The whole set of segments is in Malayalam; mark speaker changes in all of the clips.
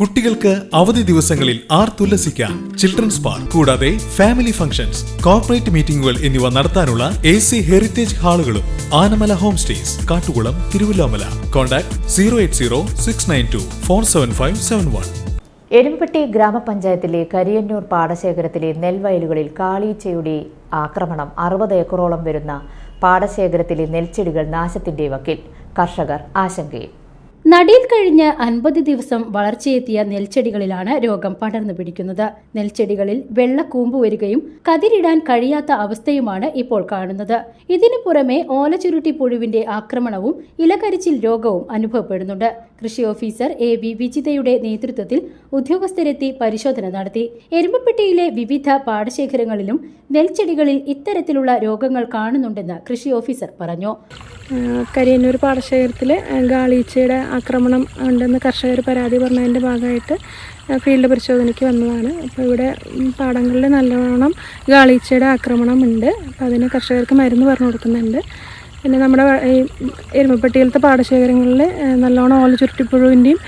Speaker 1: കുട്ടികൾക്ക് അവധി ദിവസങ്ങളിൽ ആർ തുല്ലസിക്കാം. ചിൽഡ്രൻസ് പാർക്ക് കൂടാതെ ഫാമിലി ഫംഗ്ഷൻസ് കോർപ്പറേറ്റ് മീറ്റിംഗുകൾ എന്നിവ നടത്താനുള്ള A C heritage ഹാളുകളും Anamala home stays Kattukulam Thiruvillwamala. Contact zero eight zero six nine two four seven five seven one
Speaker 2: Erumpetty ഗ്രാമപഞ്ചായത്തിലെ കരിയന്നൂർ പാടശേഖരത്തിലെ നെൽവയലുകളിൽ കാളീച്ചയുടെ ആക്രമണം. അറുപത് ഏക്കറോളം വരുന്ന പാടശേഖരത്തിലെ നെൽച്ചെടികൾ നാശത്തിന്റെ വക്കിൽ. കർഷകർ ആശങ്കയിൽ.
Speaker 3: നടിയിൽ കഴിഞ്ഞ് അൻപത് ദിവസം വളർച്ചയെത്തിയ നെൽച്ചെടികളിലാണ് രോഗം പടർന്നു പിടിക്കുന്നത്. നെൽച്ചെടികളിൽ വെള്ളക്കൂമ്പ് വരികയും കതിരിടാൻ കഴിയാത്ത അവസ്ഥയുമാണ് ഇപ്പോൾ കാണുന്നത്. ഇതിനു പുറമെ ഓലചുരുട്ടി പുഴുവിന്റെ ആക്രമണവും ഇലകരിച്ചിൽ രോഗവും അനുഭവപ്പെടുന്നുണ്ട്. കൃഷി ഓഫീസർ എ വി വിജിതയുടെ നേതൃത്വത്തിൽ ഉദ്യോഗസ്ഥരെത്തി പരിശോധന നടത്തി. എരുമ്പപ്പെട്ടിയിലെ വിവിധ പാടശേഖരങ്ങളിലും നെൽച്ചെടികളിൽ ഇത്തരത്തിലുള്ള രോഗങ്ങൾ കാണുന്നുണ്ടെന്ന് കൃഷി ഓഫീസർ പറഞ്ഞു.
Speaker 4: കരിയന്നൂർ പാടശേഖരത്തിലെ ഗാളീച്ചയുടെ ആക്രമണം ഉണ്ടെന്ന് കർഷകർ പരാതി പറഞ്ഞതിന്റെ ഭാഗമായിട്ട് ഫീൽഡ് പരിശോധനയ്ക്ക് വന്നതാണ്. അപ്പോൾ ഇവിടെ പാടങ്ങളിൽ നല്ലവണ്ണം ഗാളീച്ചയുടെ ആക്രമണം ഉണ്ട് അപ്പോൾ അതിന് കർഷകർക്ക് മരുന്ന് പറഞ്ഞു കൊടുക്കുന്നുണ്ട്. പിന്നെ നമ്മുടെ ഈ എരുമപ്പെട്ടിയിലത്തെ പാടശേഖരങ്ങളിൽ നല്ലവണ്ണം ഓല ചുരുട്ടിപ്പുഴുവിന്റെയും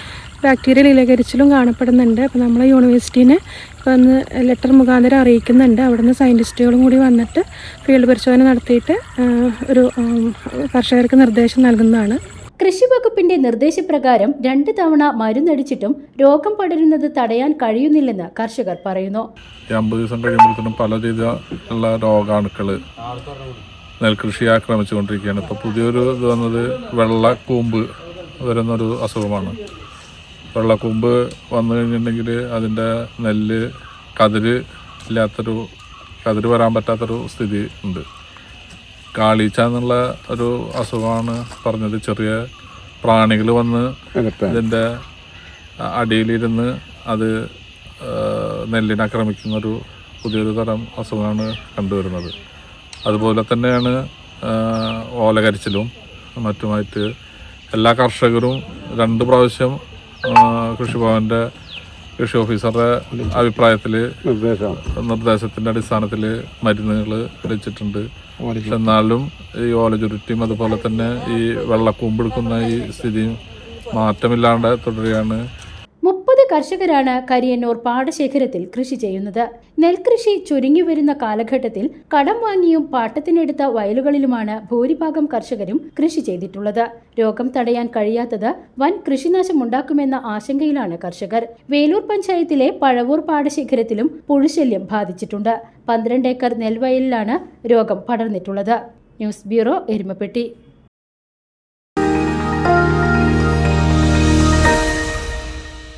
Speaker 4: ബാക്ടീരിയ ഇലകരിച്ചിലും കാണപ്പെടുന്നുണ്ട്. അപ്പോൾ നമ്മൾ യൂണിവേഴ്സിറ്റീനെ ഇപ്പോൾ ഒന്ന് ലെറ്റർ മുഖാന്തരം അറിയിക്കുന്നുണ്ട്. അവിടുന്ന് സയന്റിസ്റ്റുകളും കൂടി വന്നിട്ട് ഫീൽഡ് പരിശോധന നടത്തിയിട്ട് ഒരു കർഷകർക്ക് നിർദ്ദേശം നൽകുന്നതാണ്.
Speaker 3: കൃഷി വകുപ്പിന്റെ നിർദ്ദേശപ്രകാരം രണ്ട് തവണ മരുന്നടിച്ചിട്ടും രോഗം പടരുന്നത് തടയാൻ കഴിയുന്നില്ലെന്ന് കർഷകർ പറയുന്നു.
Speaker 5: അമ്പത് ദിവസം കഴിയുമ്പോഴത്തേനും പല രീതിയിലുള്ള രോഗാണുക്കൾ നെൽകൃഷിയെ ആക്രമിച്ചുകൊണ്ടിരിക്കുകയാണ്. ഇപ്പോൾ പുതിയൊരു ഇത് വന്നത് വെള്ളക്കൂമ്പ് വരുന്നൊരു അസുഖമാണ്. വെള്ളക്കൂമ്പ് വന്നു കഴിഞ്ഞിട്ടുണ്ടെങ്കിൽ അതിന്റെ നെല്ല് കതിര് ഇല്ലാത്തൊരു കതിര് വരാൻ പറ്റാത്തൊരു സ്ഥിതി ഉണ്ട്. കാളീച്ച എന്നുള്ള ഒരു അസുഖമാണ് പറഞ്ഞത്. ചെറിയ പ്രാണികൾ വന്ന് ഇതിന്റെ അടിയിലിരുന്ന് അത് നെല്ലിനെ ആക്രമിക്കുന്നൊരു പുതിയൊരു തരം അസുഖമാണ് കണ്ടുവരുന്നത്. അതുപോലെ തന്നെയാണ് ഓലകരിച്ചിലും മറ്റുമായിട്ട് എല്ലാ കർഷകരും രണ്ട് പ്രാവശ്യം കൃഷിഭവന്റെ കൃഷി ഓഫീസറുടെ അഭിപ്രായത്തിൽ നിർദ്ദേശത്തിന്റെ അടിസ്ഥാനത്തിൽ മരുന്നുകൾ വെച്ചിട്ടുണ്ട് എന്നാലും ഈ ഓല ചുരുട്ടിയും അതുപോലെ തന്നെ ഈ വെള്ളക്കൂമ്പെടുക്കുന്ന ഈ സ്ഥിതിയും മാറ്റമില്ലാണ്ട് തുടരുകയാണ്.
Speaker 3: കർഷകരാണ് കരിയന്നൂർ പാടശേഖരത്തിൽ കൃഷി ചെയ്യുന്നത്. നെൽകൃഷി ചുരുങ്ങി വരുന്ന കാലഘട്ടത്തിൽ കടം വാങ്ങിയും പാട്ടത്തിനെടുത്ത വയലുകളിലുമാണ് ഭൂരിഭാഗം കർഷകരും കൃഷി ചെയ്തിട്ടുള്ളത്. രോഗം തടയാൻ കഴിയാത്തത് വൻ കൃഷിനാശമുണ്ടാക്കുമെന്ന ആശങ്കയിലാണ് കർഷകർ. വേലൂർ പഞ്ചായത്തിലെ പഴവൂർ പാടശേഖരത്തിലും പുഴുശല്യം ബാധിച്ചിട്ടുണ്ട്. പന്ത്രണ്ട് ഏക്കർ നെൽവയലിലാണ് രോഗം പടർന്നിട്ടുള്ളത്. News bureau Erumapetty.